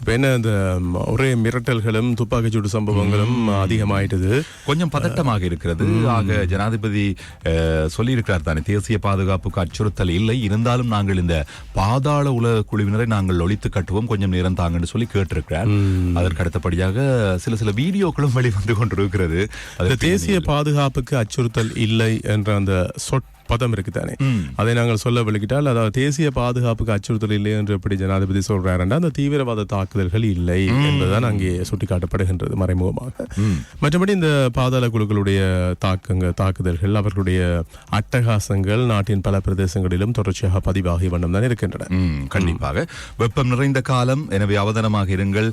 இப்ப என்ன இந்த ஒரே மிரட்டல்களும் துப்பாக்கிச்சூடு சம்பவங்களும் அதிகமாயிட்டது. கொஞ்சம் பதட்டமாக இருக்கிறது. ஆக ஜனாதிபதி சொல்லியிருக்கிறார் தானே தேசிய பாதுகாப்புக்கு அச்சுறுத்தல் இல்லை. இருந்தாலும் நாங்கள் இந்த பாதாள உலக குழுவினரை நாங்கள் ஒழித்து கட்டுவோம். கொஞ்சம் நேரம் தாங்கன்னு சொல்லி கேட்டிருக்கிறார். அதற்கு அடுத்தபடியாக சில சில வீடியோக்களும் வெளிவந்து கொண்டிருக்கிறது. தேசிய பாதுகாப்புக்கு அச்சுறுத்தல் இல்லை என்ற அந்த சொற் பதம் இருக்கு தானே. அதை நாங்கள் சொல்ல விளக்கிட்டால் அதாவது தேசிய பாதுகாப்புக்கு அச்சுறுத்தல் இல்லை என்று எப்படி ஜனாதிபதி சொல்றாருன்னா அந்த தீவிரவாத தாக்குதல்கள் இல்லை என்பதுதான் அங்கே சுட்டிக்காட்டப்படுகின்றது மறைமுகமாக. மற்றபடி இந்த பாதாள குழுக்களுடைய தாக்கங்க தாக்குதல்கள் அவர்களுடைய அட்டகாசங்கள் நாட்டின் பல பிரதேசங்களிலும் தொடர்ச்சியாக பதிவாகி வண்ணம் தான் இருக்கின்றன. கண்டிப்பாக. வெப்பம் நிறைந்த காலம் எனவே அவதானமாக இருங்கள்.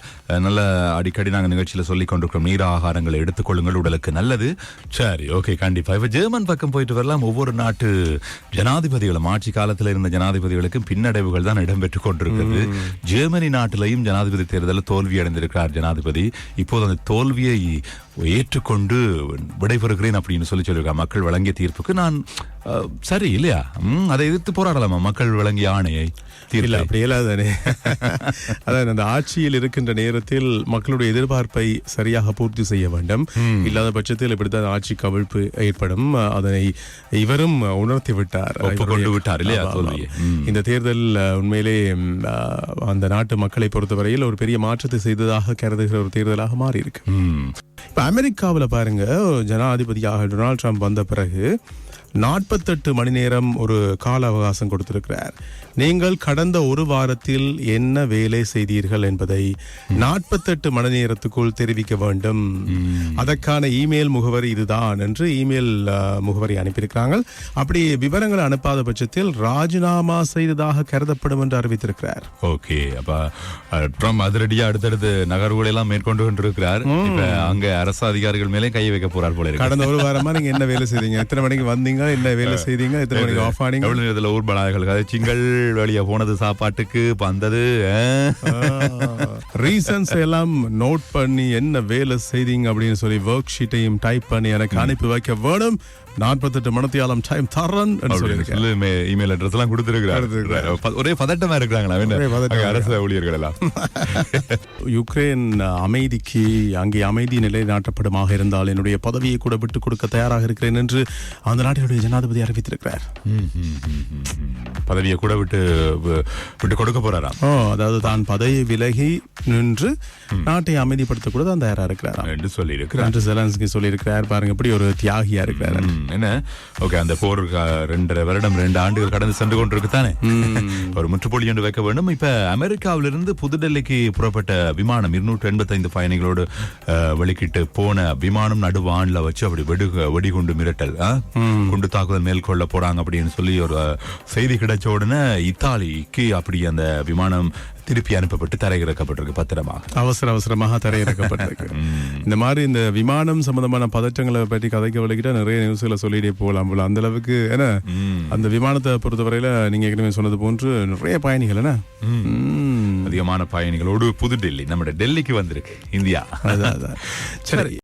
நல்ல அடிக்கடி நாங்கள் நிகழ்ச்சியில சொல்லிக் கொண்டிருக்கிறோம். நீர் ஆகாரங்களை எடுத்துக்கொள்ளுங்கள் உடலுக்கு நல்லது. சரி ஓகே கண்டிப்பா. இப்ப ஜெர்மன் பக்கம் போயிட்டு வரலாம். ஒவ்வொரு நாட்டு ஜனாதிபதிகளும் ஆட்சி காலத்தில் இருந்த ஜனாதிபதிகளுக்கும் பின்னடைவுகள் தான் இடம்பெற்றுக் கொண்டிருக்கிறது. ஜெர்மனி நாட்டிலையும் ஜனாதிபதி தேர்தலில் தோல்வி அடைந்திருக்கிறார் ஜனாதிபதி. இப்போது அந்த தோல்வியை ஏற்றுக்கொண்டு விடைபெறுகிறேன் அப்படின்னு சொல்லி சொல்லியிருக்கார் மக்கள் வழங்கிய தீர்ப்புக்கு நான் சரி இல்லையா? அதை எதிர்த்து போராடலாமா மக்கள் வழங்கிய ஆணையை? இல்ல அப்படி இல்லாதானே அதான் அந்த ஆட்சியில் இருக்கின்ற நேரத்தில் மக்களுடைய எதிர்பார்ப்பை சரியாக பூர்த்தி செய்ய வேண்டும். இல்லாத பட்சத்தில் இப்படித்தான் ஆட்சி கவிழ்ப்பு ஏற்படும். அதனை இவரும் உணர்த்தி விட்டார். இவருடைய- விட்டார் இல்லையா. இந்த தேர்தல் உண்மையிலே அந்த நாட்டு மக்களை பொறுத்தவரையில் ஒரு பெரிய மாற்றத்தை செய்ததாக கருதுகிற ஒரு தேர்தலாக மாறி இருக்கு. இப்ப அமெரிக்காவில் பாருங்க ஜனாதிபதியாக டொனால்ட் ட்ரம்ப் வந்த பிறகு நாற்பத்தெட்டு மணி நேரம் ஒரு கால அவகாசம் கொடுத்திருக்கிறார். நீங்கள் கடந்த ஒரு வாரத்தில் என்ன வேலை செய்தீர்கள் என்பதை நாற்பத்தெட்டு மணி நேரத்துக்குள் தெரிவிக்க வேண்டும். அதற்கான இமெயில் முகவரி இதுதான் என்று இமெயில் முகவரி அனுப்பியிருக்கிறாங்க. அப்படி விவரங்களை அனுப்பாத பட்சத்தில் ராஜினாமா செய்ததாக கருதப்படும் என்று அறிவித்திருக்கிறார். ஓகே. அப்ப ட்ரம்ப் அதிரடியா அடுத்தடுத்து நகர்வுகளை எல்லாம் மேற்கொண்டு கொண்டிருக்கிறார். அங்க அரசு அதிகாரிகள் மேலே கையை வைக்க போறார் போல கடந்த ஒரு வாரமா நீங்க என்ன வேலை செய்தீங்க? எத்தனை மணிக்கு வந்தீங்க? என்ன வேலை செய்தீங்க? எத்தனை மணிக்கு ஆஃப் ஆனீங்க? எவ்வளவு நேரத்துல ஊர்பலாய்கள் கதைச்சிங்கள் வெளியே போனது சாப்பாட்டுக்கு வந்தது ரீசன்ஸ் எல்லாம் நோட் பண்ணி என்ன வேலை செய்தீங்க அப்படின்னு சொல்லி ஒர்க் ஷீட்டையும் டைப் பண்ணி எனக்கு அனுப்பி வைக்க வேணும். நாற்பத்தெட்டு மணத்தியாலம் டைம் தரன் இமெயில் அட்ரஸ் எல்லாம் கொடுத்திருக்கிறார். ஒரே பதட்டமா இருக்கிறாங்களா அரசு ஊழியர்கள் எல்லாம். யுக்ரைன் அமைதிக்கு அங்கே அமைதி நிலைநாட்டப்படுமாக இருந்தால் என்னுடைய பதவியை கூட விட்டுக் கொடுக்க தயாராக இருக்கிறேன் என்று அந்த நாட்டினுடைய ஜனாதிபதி அறிவித்திருக்கிறார். பதவியை கூட விட்டு விட்டு கொடுக்க போறாராம். அதாவது தான் பதவி விலகி நின்று நாட்டை அமைதிப்படுத்த கூட தான் தயாரா இருக்கிறாராம் என்று சொல்லி இருக்கிறார் என்று செலன்ஸ்கி சொல்லியிருக்கிறார். பாருங்க எப்படி ஒரு தியாகியா இருக்கிறார். என்ன? ஓகே அந்த போர் ரெண்டரை வருடம் ரெண்டு ஆண்டுகள் கடந்து சென்று கொண்டிருக்கு தானே ஒரு முற்றுப்புள்ளி என்று வைக்க வேண்டும். இப்ப அமெரிக்காவிலிருந்து புதுடெல்லிக்கு புறப்பட்ட விமானம் இருநூற்று எண்பத்தைந்து பயணிகளோடு வெளிக்கிட்டு போன விமானம் நடுவான்ல வச்சு அப்படி வெடு வெடிகுண்டு மிரட்டல்? குண்டு தாக்குதல் மேற்கொள்ள போறாங்க அப்படின்னு சொல்லி ஒரு செய்தி கிடைச்ச உடனே இத்தாலிக்கு அப்படி அந்த விமானம் திருப்பி அனுப்பப்பட்டு தரையிறக்கப்பட்டிருக்கு. பத்திரமா அவசர அவசரமாக தரையிறக்கப்பட்டிருக்கு. இந்த மாதிரி இந்த விமானம் சம்பந்தமான பதற்றங்களை பற்றி கதைக்க வலிக்கிட்டா நிறைய நியூஸ்களை சொல்லிட்டே போகலாம் போல. அந்த அளவுக்கு ஏன்னா அந்த விமானத்தை பொறுத்தவரையில நீங்க ஏற்கனவே சொன்னது போன்று நிறைய பயணிகள் என்ன. அதிகமான பயணிகளோடு புதுடெல்லி நம்முடைய டெல்லிக்கு வந்திருக்கு இந்தியா. சரி.